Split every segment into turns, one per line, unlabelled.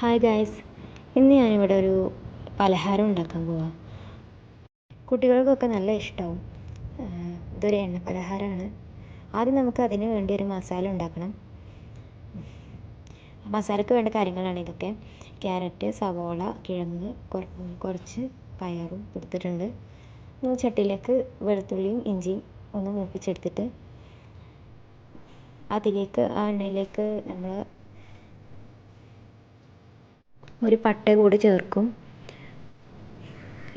Hi guys ഇന്ന് ഞാനിവിടെ ഒരു പലഹാരം ഉണ്ടാക്കാൻ പോവാം. കുട്ടികൾക്കൊക്കെ നല്ല ഇഷ്ടമാവും ഇതൊരു എണ്ണ പലഹാരമാണ് ആദ്യം നമുക്ക് അതിന് വേണ്ടി ഒരു മസാല ഉണ്ടാക്കണം. മസാലയ്ക്ക് വേണ്ട കാര്യങ്ങളാണ് ഇതൊക്കെ. ക്യാരറ്റ് സവോള കിഴങ്ങ് കുറച്ച് പയറും എടുത്തിട്ടുണ്ട്. ചട്ടിയിലേക്ക് വെളുത്തുള്ളിയും ഇഞ്ചിയും ഒന്ന് മൂപ്പിച്ചെടുത്തിട്ട് അതിലേക്ക് ആ എണ്ണയിലേക്ക് നമ്മൾ ഒരു പട്ട കൂടി ചേർക്കും.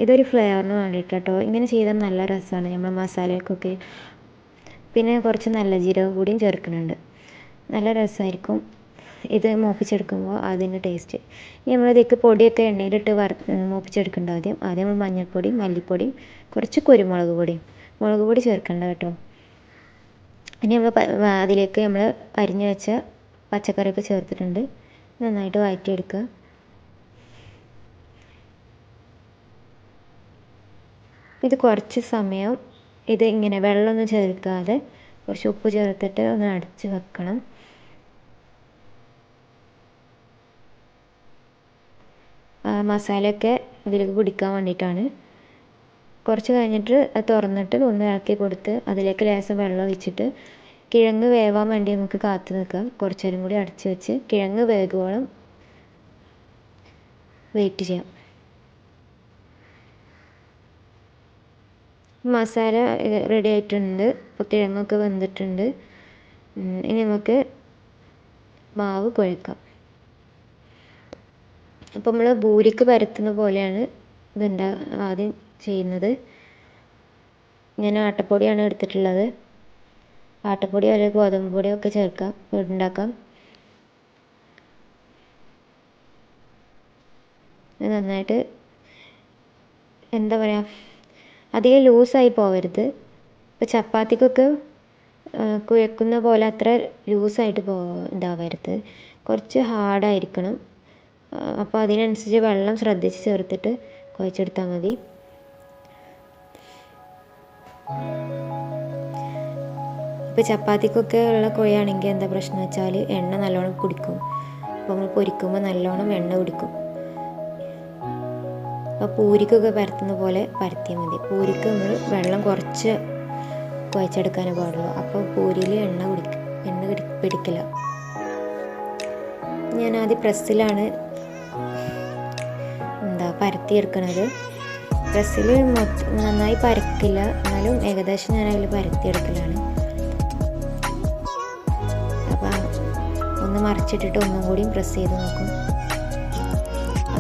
ഇതൊരു ഫ്ലേവറിന് വേണ്ടിയിട്ട് കേട്ടോ ഇങ്ങനെ ചെയ്താൽ നല്ല രസമാണ് നമ്മൾ മസാലയ്ക്കൊക്കെ പിന്നെ കുറച്ച് നല്ല ജീരകം കൂടിയും ചേർക്കുന്നുണ്ട്. നല്ല രസമായിരിക്കും. ഇത് മൂപ്പിച്ചെടുക്കുമ്പോൾ അതിന്റെ ടേസ്റ്റ് ഇനി നമ്മൾ നമ്മളിതിലേക്ക് പൊടിയൊക്കെ എണ്ണയിലിട്ട് വറ മൂപ്പിച്ചെടുക്കേണ്ട ആദ്യം. ആദ്യം നമ്മൾ മഞ്ഞൾപ്പൊടി മല്ലിപ്പൊടി കുറച്ച് കുരുമുളക് പൊടിയും. മുളക് പൊടി ചേർക്കണ്ട കേട്ടോ. ഇനി നമ്മൾ അതിലേക്ക് നമ്മൾ അരിഞ്ഞു വെച്ച പച്ചക്കറിയൊക്കെ ചേർത്തിട്ടുണ്ട്. നന്നായിട്ട് വഴറ്റിയെടുക്കുക. ഇത് കുറച്ച് സമയം ഇത് ഇങ്ങനെ വെള്ളമൊന്നും ചേർക്കാതെ കുറച്ച് ഉപ്പ് ചേർത്തിട്ട് ഒന്ന് അടച്ച് വെക്കണം. മസാലയൊക്കെ ഇതിലേക്ക് പിടിക്കാൻ വേണ്ടിയിട്ടാണ്. കുറച്ച് കഴിഞ്ഞിട്ട് അത് തുറന്നിട്ട് ഒന്ന് ഇളക്കി കൊടുത്ത് അതിലേക്ക് ലേശം വെള്ളം ഒഴിച്ചിട്ട് കിഴങ്ങ് വേവാൻ വേണ്ടി നമുക്ക് കാത്തു നിൽക്കാം. കുറച്ച് നേരം കൂടി അടച്ച് വെച്ച് കിഴങ്ങ് വേകുവോളം വെയിറ്റ് ചെയ്യാം. മസാല റെഡി ആയിട്ടുണ്ട്. ഇപ്പോൾ കിഴങ്ങൊക്കെ വെന്തിട്ടുണ്ട്. ഇനി നമുക്ക് മാവ് കുഴക്കാം. അപ്പോൾ നമ്മൾ ബൂരിക്ക് പരത്തുന്ന പോലെയാണ് ഇതുണ്ടാ ആദ്യം ചെയ്യുന്നത്. ഞാൻ ആട്ടപ്പൊടിയാണ് എടുത്തിട്ടുള്ളത്. ആട്ടപ്പൊടി അല്ലെങ്കിൽ ഗോതമ്പ് പൊടിയൊക്കെ ചേർക്കാം. ഉണ്ടാക്കാം. നന്നായിട്ട് എന്താ പറയുക അധികം ലൂസായി പോവരുത്. ഇപ്പോൾ ചപ്പാത്തിക്കൊക്കെ കുഴക്കുന്ന പോലെ അത്ര ലൂസായിട്ട് പോ ഇതാവരുത്. കുറച്ച് ഹാർഡായിരിക്കണം. അപ്പോൾ അതിനനുസരിച്ച് വെള്ളം ശ്രദ്ധിച്ച് ചേർത്തിട്ട് കുഴച്ചെടുത്താൽ മതി. ഇപ്പോൾ ചപ്പാത്തിക്കൊക്കെ ഉള്ള കുഴയാണെങ്കിൽ എന്താ പ്രശ്നം വെച്ചാൽ എണ്ണ നല്ലോണം കുടിക്കും. അപ്പോൾ നമ്മൾ പൊരിക്കുമ്പോൾ നല്ലോണം എണ്ണ കുടിക്കും. പൂരിക്കൊക്കെ പരത്തുന്ന പോലെ പരത്തിയാൽ മതി. പൂരിക്ക് നമ്മൾ വെള്ളം കുറച്ച് കുഴച്ചെടുക്കാനേ പാടുള്ളൂ. അപ്പോൾ പൂരിയിൽ എണ്ണ കുടിക്കും എണ്ണ പിടിക്കില്ല ഞാൻ ആദ്യം പ്രസ്സിലാണ് എന്താ പരത്തിയെടുക്കണത്. പ്രസ്സിൽ നന്നായി പരക്കില്ല. എന്നാലും ഏകദേശം ഞാൻ അതിൽ പരത്തിയെടുക്കലാണ്. അപ്പം ഒന്ന് മറിച്ചിട്ടിട്ട് ഒന്നും കൂടിയും പ്രസ് ചെയ്ത് നോക്കും.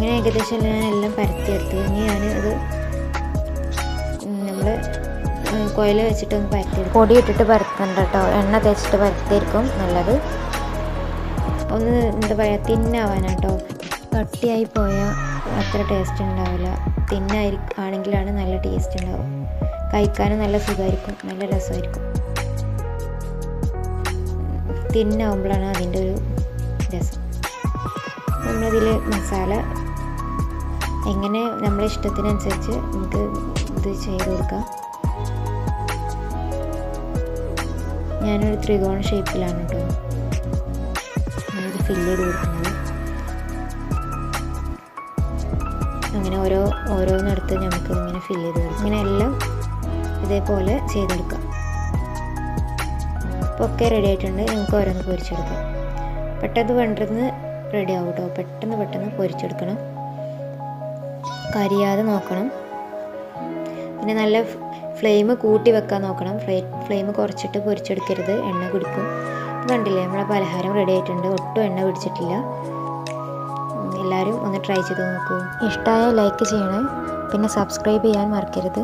അങ്ങനെ ഏകദേശം ഞാൻ എല്ലാം പരത്തിയെടുത്തു. ഇനി ഞാൻ അത് നമ്മൾ കോയിൽ വെച്ചിട്ട് ഒന്ന് പരത്തിയെടുക്കും. പൊടി ഇട്ടിട്ട് പരത്തണ്ട കേട്ടോ. എണ്ണ തേച്ചിട്ട് പരത്തിയിരിക്കും നല്ലത്. ഒന്ന് എന്താ പറയുക തിന്നാവാനാട്ടോ. കട്ടിയായി പോയാൽ അത്ര ടേസ്റ്റ് ഉണ്ടാവില്ല. തിന്നായി ആണെങ്കിലാണ് നല്ല ടേസ്റ്റ് ഉണ്ടാവും കഴിക്കാനും നല്ല സുഖമായിരിക്കും. നല്ല രസമായിരിക്കും. തിന്നാവുമ്പോഴാണ് അതിന്റെ ഒരു രസം. നമ്മളതിൽ മസാല എങ്ങനെ നമ്മളെ ഇഷ്ടത്തിനനുസരിച്ച് നമുക്ക് ഇത് ചെയ്ത് കൊടുക്കാം. ഞാനൊരു ത്രികോണ ഷേപ്പിലാണ് കേട്ടോ ഞാനിത് ഫില്ല് ചെയ്ത് കൊടുക്കുന്നത്. അങ്ങനെ ഓരോ ഓരോന്നെടുത്ത് നമുക്ക് ഇങ്ങനെ ഫില്ല് ചെയ്ത് കൊടുക്കും. ഇങ്ങനെ എല്ലാം ഇതേപോലെ ചെയ്തെടുക്കാം അപ്പോൾ ഒക്കെ റെഡി ആയിട്ടുണ്ട്. നമുക്ക് ഓരോന്ന് പൊരിച്ചെടുക്കാം. പെട്ടെന്ന് വേണ്ടത് റെഡി ആവും കേട്ടോ പെട്ടെന്ന് പെട്ടെന്ന് പൊരിച്ചെടുക്കണം. കരിയാതെ നോക്കണം. പിന്നെ നല്ല ഫ്ലെയിം കൂട്ടി വെക്കാൻ നോക്കണം. ഫ്ലേ ഫ്ലെയിം കുറച്ചിട്ട് പൊരിച്ചെടുക്കരുത്. എണ്ണ കുടിക്കും. കണ്ടില്ലേ നമ്മളെ പലഹാരം റെഡി ആയിട്ടുണ്ട്. ഒട്ടും എണ്ണ പിടിച്ചിട്ടില്ല. എല്ലാവരും ഒന്ന് ട്രൈ ചെയ്ത് നോക്കൂ. ഇഷ്ടമായ ലൈക്ക് ചെയ്യണേ. പിന്നെ സബ്സ്ക്രൈബ് ചെയ്യാൻ മറക്കരുത്.